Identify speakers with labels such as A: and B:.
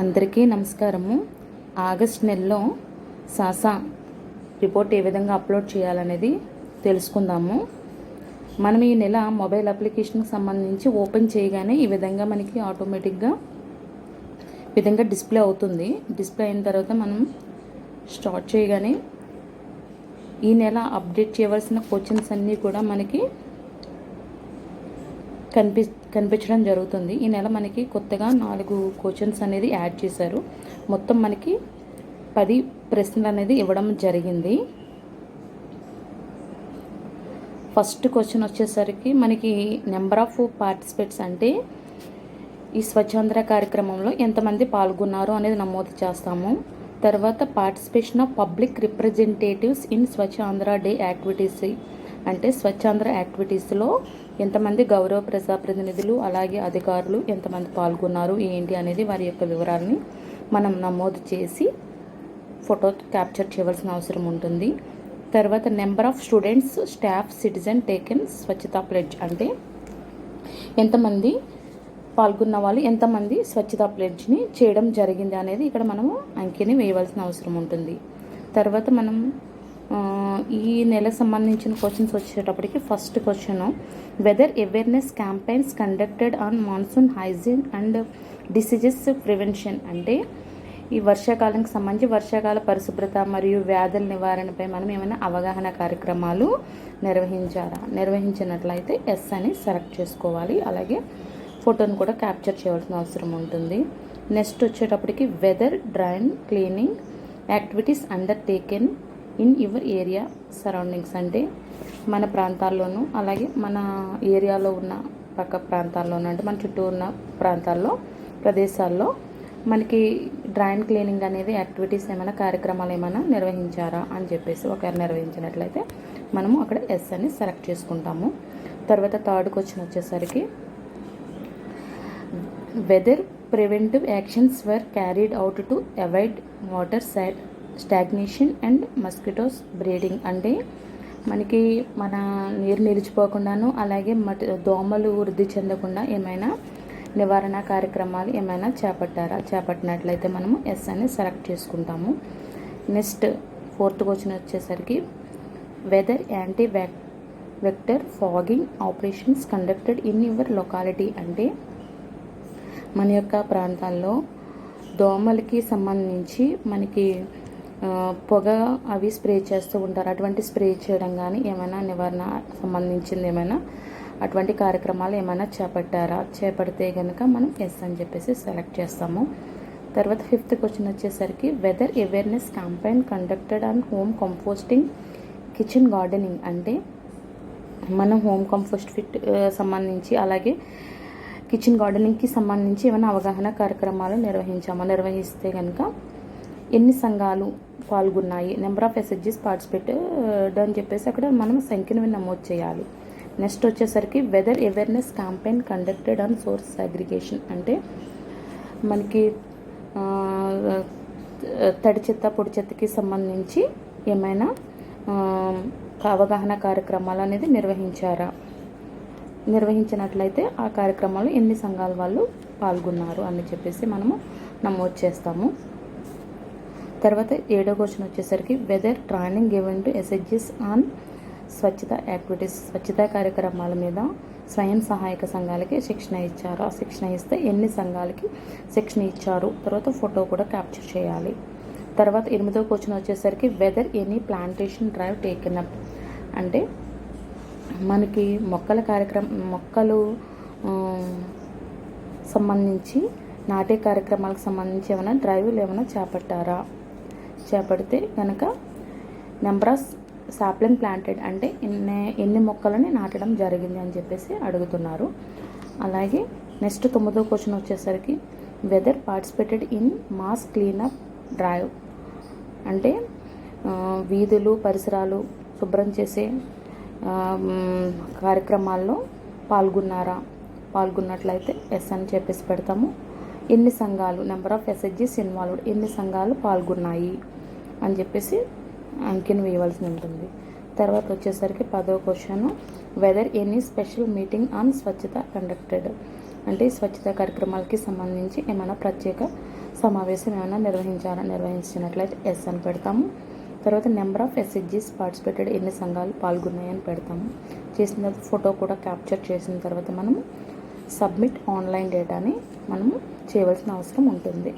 A: అందరికీ నమస్కారము. ఆగస్ట్ నెలలో సాసా రిపోర్ట్ ఏ విధంగా అప్లోడ్ చేయాలనేది తెలుసుకుందాము. మనం ఈ నెల మొబైల్ అప్లికేషన్కి సంబంధించి ఓపెన్ చేయగానే ఈ విధంగా మనకి ఆటోమేటిక్గా ఈ విధంగా డిస్ప్లే అవుతుంది. డిస్ప్లే అయిన తర్వాత మనం స్టార్ట్ చేయగానే ఈ నెల అప్డేట్ చేయవలసిన క్వశ్చన్స్ అన్నీ కూడా మనకి కనిపి కనిపించడం జరుగుతుంది. ఈ నెల మనకి కొత్తగా నాలుగు క్వశ్చన్స్ అనేది యాడ్ చేశారు. మొత్తం మనకి పది ప్రశ్నలు అనేది ఇవ్వడం జరిగింది. ఫస్ట్ క్వశ్చన్ వచ్చేసరికి మనకి నెంబర్ ఆఫ్ పార్టిసిపేట్స్ అంటే ఈ స్వచ్ఛాంధ్ర కార్యక్రమంలో ఎంతమంది పాల్గొన్నారు అనేది నమోదు చేస్తాము. తర్వాత participation of public representatives in Swachh Andhra day activities అంటే స్వచ్ఛాంధ్ర యాక్టివిటీస్లో ఎంతమంది గౌరవ ప్రజాప్రతినిధులు అలాగే అధికారులు ఎంతమంది పాల్గొన్నారు ఏంటి అనేది వారి యొక్క వివరాలని మనం నమోదు చేసి ఫోటో క్యాప్చర్ చేయవలసిన అవసరం ఉంటుంది. తర్వాత number of students staff citizen taken Swachhata pledge అంటే ఎంతమంది పాల్గొన్న వాళ్ళు ఎంతమంది స్వచ్ఛతా ప్లెడ్జ్ని చేయడం జరిగింది అనేది ఇక్కడ మనము అంకెని వేయవలసిన అవసరం ఉంటుంది. తర్వాత మనం ఈ నెలకు సంబంధించిన క్వశ్చన్స్ వచ్చేటప్పటికి first question whether awareness campaigns conducted on monsoon hygiene and diseases prevention అంటే ఈ వర్షాకాలానికి సంబంధించి వర్షాకాల పరిశుభ్రత మరియు వ్యాధుల నివారణపై మనం ఏమైనా అవగాహన కార్యక్రమాలు నిర్వహించారా? నిర్వహించినట్లయితే ఎస్ అని సెలెక్ట్ చేసుకోవాలి. అలాగే ఫోటోను కూడా క్యాప్చర్ చేయవలసిన అవసరం ఉంటుంది. నెక్స్ట్ వచ్చేటప్పటికి whether drain cleaning activities undertaken in your area surroundings అంటే మన ప్రాంతాల్లోనూ అలాగే మన ఏరియాలో ఉన్న పక్క ప్రాంతాల్లోనూ అంటే మన చుట్టూ ఉన్న ప్రాంతాల్లో ప్రదేశాల్లో మనకి డ్రాయిన్ క్లీనింగ్ అనేది యాక్టివిటీస్ ఏమైనా కార్యక్రమాలు ఏమైనా నిర్వహించారా అని చెప్పేసి ఒకవేళ నిర్వహించినట్లయితే మనము అక్కడ ఎస్ అని సెలెక్ట్ చేసుకుంటాము. తర్వాత థర్డ్ క్వశ్చన్ వచ్చేసరికి whether preventive actions were carried out to avoid water side stagnation and mosquitoes breeding అంటే మనకి మన నీరు నిలిచిపోకుండాను అలాగే మటి దోమలు వృద్ధి చెందకుండా ఏమైనా నివారణ కార్యక్రమాలు ఏమైనా చేపట్టారా? చేపట్టినట్లయితే మనము ఎస్ అని సెలెక్ట్ చేసుకుంటాము. నెక్స్ట్ ఫోర్త్ క్వశ్చన్ వచ్చేసరికి whether anti vec vector fogging operations conducted in your locality అంటే మన యొక్క ప్రాంతాల్లో దోమలకి సంబంధించి మనకి పొగ అవి స్ప్రే చేస్తూ ఉంటారు. అటువంటి స్ప్రే చేయడం కానీ ఏమైనా నివారణ సంబంధించింది ఏమైనా? అటువంటి కార్యక్రమాలు ఏమైనా చేపట్టారా? చేపడితే కనుక మనం ఎస్ అని చెప్పేసి సెలెక్ట్ చేస్తాము. తర్వాత ఫిఫ్త్ క్వశ్చన్ వచ్చేసరికి whether awareness campaign conducted on home composting kitchen gardening అంటే మనం హోమ్ కంపోస్ట్ ఫిట్ సంబంధించి అలాగే కిచెన్ గార్డెనింగ్కి సంబంధించి ఏమైనా అవగాహన కార్యక్రమాలు నిర్వహించామా? నిర్వహిస్తే కనుక ఎన్ని సంఘాలు పాల్గొన్నాయి. నెంబర్ ఆఫ్ ఎస్హెచ్జీస్ పార్టిసిపేట్ అని చెప్పేసి అక్కడ మనం సంఖ్యను నమోదు చేయాలి. నెక్స్ట్ వచ్చేసరికి whether awareness campaign conducted on source aggregation అంటే మనకి తడి చెత్త పొడి చెత్తకి సంబంధించి ఏమైనా అవగాహన కార్యక్రమాలు అనేది నిర్వహించారా? నిర్వహించినట్లయితే ఆ కార్యక్రమాలు ఎన్ని సంఘాల వాళ్ళు పాల్గొన్నారు అని చెప్పేసి మనము నమోదు చేస్తాము. తర్వాత ఏడో క్వశ్చన్ వచ్చేసరికి వెదర్ ట్రైనింగ్ గివెన్ టు ఎస్హెచ్జిస్ ఆన్ స్వచ్ఛత యాక్టివిటీస్ స్వచ్ఛత కార్యక్రమాల మీద స్వయం సహాయక సంఘాలకి శిక్షణ ఇచ్చారు. ఆ శిక్షణ ఇస్తే ఎన్ని సంఘాలకి శిక్షణ ఇచ్చారు? తర్వాత ఫోటో కూడా క్యాప్చర్ చేయాలి. తర్వాత ఎనిమిదో క్వశ్చన్ వచ్చేసరికి whether any plantation drive taken up అంటే మనకి మొక్కల కార్యక్రమం మొక్కలు సంబంధించి నాటే కార్యక్రమాలకు సంబంధించి ఏమైనా డ్రైవ్లు ఏమైనా చేపట్టారా? చేపడితే కనుక నెంబర్ ఆఫ్ సాప్లింగ్ ప్లాంటెడ్ అంటే ఎన్ని ఎన్ని మొక్కలని నాటడం జరిగింది అని చెప్పేసి అడుగుతున్నారు. అలాగే నెక్స్ట్ తొమ్మిదో క్వశ్చన్ వచ్చేసరికి whether participated in mass cleanup drive అంటే వీధులు పరిసరాలు శుభ్రం చేసే కార్యక్రమాల్లో పాల్గొన్నారా? పాల్గొన్నట్లయితే ఎస్ అని చెప్పేసి పెడతాము. ఎన్ని సంఘాలు? నెంబర్ ఆఫ్ ఎస్హెచ్జీస్ ఇన్వాల్వ్డ్ ఎన్ని సంఘాలు పాల్గొన్నాయి? అని చెప్పేసి అంకెను వేయవలసి ఉంటుంది. తర్వాత వచ్చేసరికి పదో question whether any special meeting on Swachhata conducted అంటే స్వచ్ఛత కార్యక్రమాలకి సంబంధించి ఏమైనా ప్రత్యేక సమావేశం ఏమైనా నిర్వహించారా నిర్వహించినట్లయితే ఎస్ అని పెడతాము. తర్వాత నెంబర్ ఆఫ్ ఎస్హెచ్జీస్ పార్టిసిపేటెడ్ ఎన్ని సంఘాలు పాల్గొన్నాయని పెడతాము. చేసిన తర్వాత ఫోటో కూడా క్యాప్చర్ చేసిన తర్వాత మనము సబ్మిట్ ఆన్లైన్ డేటాని మనము చేయవలసిన అవసరం ఉంటుంది.